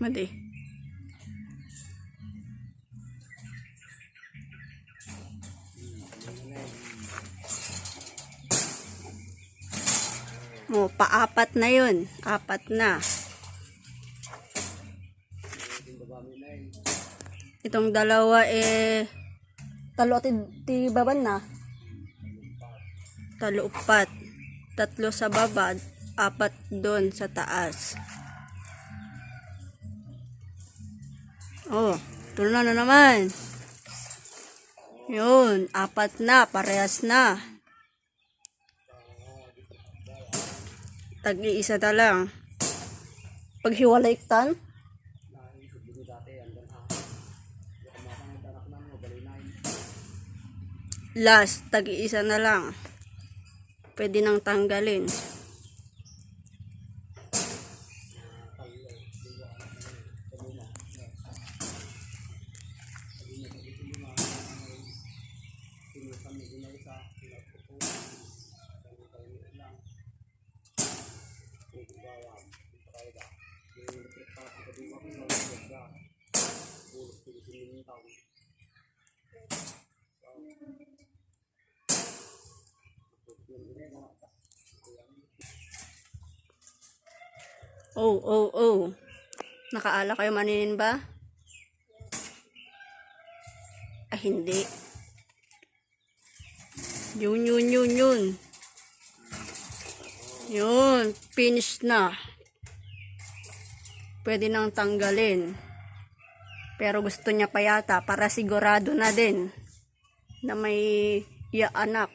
Mali. Oh, paapat na yun. Apat na. Itong dalawa eh talo ti baban na. Talo upat. Tatlo sa baba, apat doon sa taas. Oh, tulo na na naman. Yun, apat na, parehas na. Tag-iisa na lang. Paghiwalay tan, last, tag-iisa na lang. Pwede nang tanggalin. Oh, oh, oh. Nakaala kayo maninin ba? Ah, hindi. Yun, yun, yun, yun. Yun, finish na. Pwede nang tanggalin. Pero gusto niya pa yata para sigurado na din na may ya anak.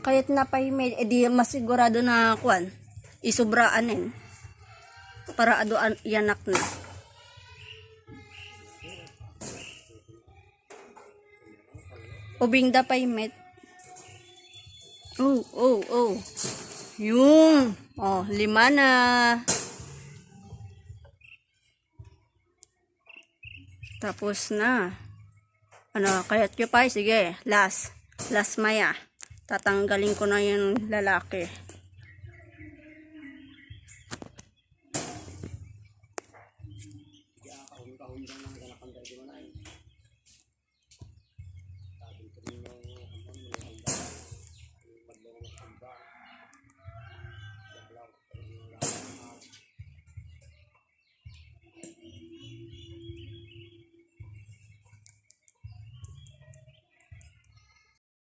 Kahit na pahimid, edi masigurado na kwan. Isubraanin. Para ado an- yanak na. Ubing da pahimid. Oh, oh, oh. Yung. Oh, lima na. Tapos na. Ano, kayat ko pa. Sige, last. Last maya tatanggalin ko na yung lalaki. kahon-kahon lang ang ganapang gagawin na